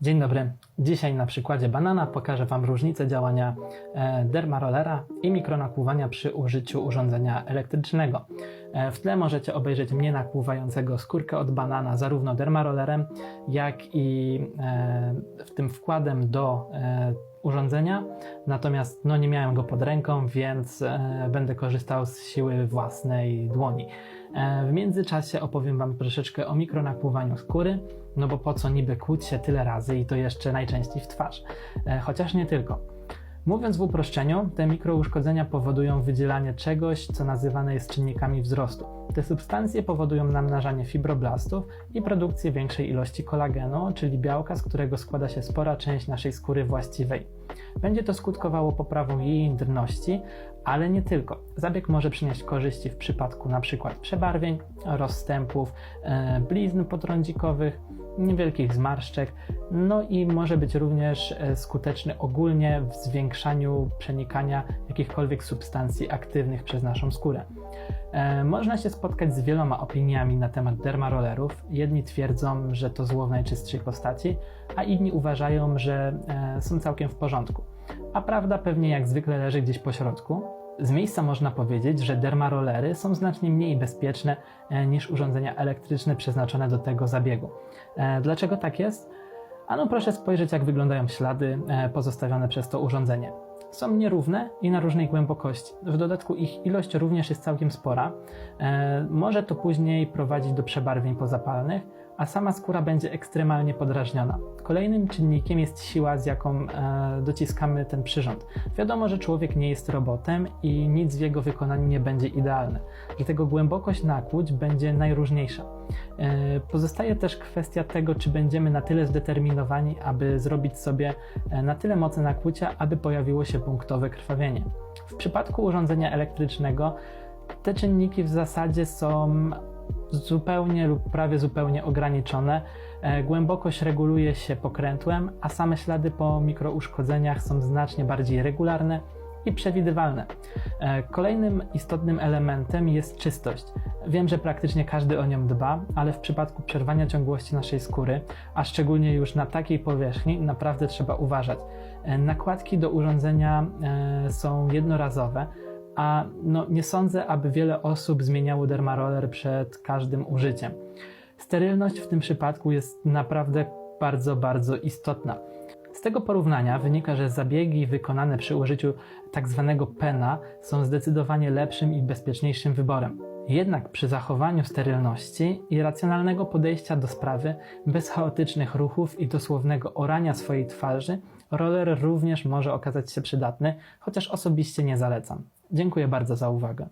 Dzień dobry. Dzisiaj na przykładzie banana pokażę Wam różnicę działania e, dermarollera i mikronakłuwania przy użyciu urządzenia elektrycznego. E, W tle możecie obejrzeć mnie nakłuwającego skórkę od banana zarówno dermarollerem, jak i e, w tym wkładem do urządzenia. Natomiast no, nie miałem go pod ręką, więc e, będę korzystał z siły własnej dłoni. E, W międzyczasie opowiem Wam troszeczkę o mikronakłuwaniu skóry, no bo po co niby kłuć się tyle razy i to jeszcze najczęściej w twarz. E, Chociaż nie tylko. Mówiąc w uproszczeniu, te mikrouszkodzenia powodują wydzielanie czegoś, co nazywane jest czynnikami wzrostu. Te substancje powodują namnażanie fibroblastów i produkcję większej ilości kolagenu, czyli białka, z którego składa się spora część naszej skóry właściwej. Będzie to skutkowało poprawą jej jędrności, ale nie tylko. Zabieg może przynieść korzyści w przypadku np. przebarwień, rozstępów, e, blizn potrądzikowych, niewielkich zmarszczek, no i może być również e, skuteczny ogólnie w zwiększaniu przenikania jakichkolwiek substancji aktywnych przez naszą skórę. E, Można się spotkać z wieloma opiniami na temat dermarollerów. Jedni twierdzą, że to zło w najczystszej postaci, a inni uważają, że e, są całkiem w porządku. A prawda pewnie jak zwykle leży gdzieś po środku. Z miejsca można powiedzieć, że dermarollery są znacznie mniej bezpieczne niż urządzenia elektryczne przeznaczone do tego zabiegu. Dlaczego tak jest? Ano proszę spojrzeć, jak wyglądają ślady e, pozostawione przez to urządzenie. Są nierówne i na różnej głębokości. W dodatku ich ilość również jest całkiem spora. E, Może to później prowadzić do przebarwień pozapalnych, a sama skóra będzie ekstremalnie podrażniona. Kolejnym czynnikiem jest siła, z jaką e, dociskamy ten przyrząd. Wiadomo, że człowiek nie jest robotem i nic w jego wykonaniu nie będzie idealne. Dlatego głębokość nakłuć będzie najróżniejsza. E, Pozostaje też kwestia tego, czy będziemy na tyle zdeterminowani, aby zrobić sobie e, na tyle mocy nakłucia, aby pojawiło się punktowe krwawienie. W przypadku urządzenia elektrycznego te czynniki w zasadzie są zupełnie lub prawie zupełnie ograniczone. E, Głębokość reguluje się pokrętłem, a same ślady po mikrouszkodzeniach są znacznie bardziej regularne i przewidywalne. E, Kolejnym istotnym elementem jest czystość. Wiem, że praktycznie każdy o nią dba, ale w przypadku przerwania ciągłości naszej skóry, a szczególnie już na takiej powierzchni, naprawdę trzeba uważać. E, Nakładki do urządzenia e, są jednorazowe, a no, nie sądzę, aby wiele osób zmieniało dermaroller przed każdym użyciem. Sterylność w tym przypadku jest naprawdę bardzo, bardzo istotna. Z tego porównania wynika, że zabiegi wykonane przy użyciu tak zwanego pena są zdecydowanie lepszym i bezpieczniejszym wyborem. Jednak przy zachowaniu sterylności i racjonalnego podejścia do sprawy, bez chaotycznych ruchów i dosłownego orania swojej twarzy, roller również może okazać się przydatny, chociaż osobiście nie zalecam. Dziękuję bardzo za uwagę.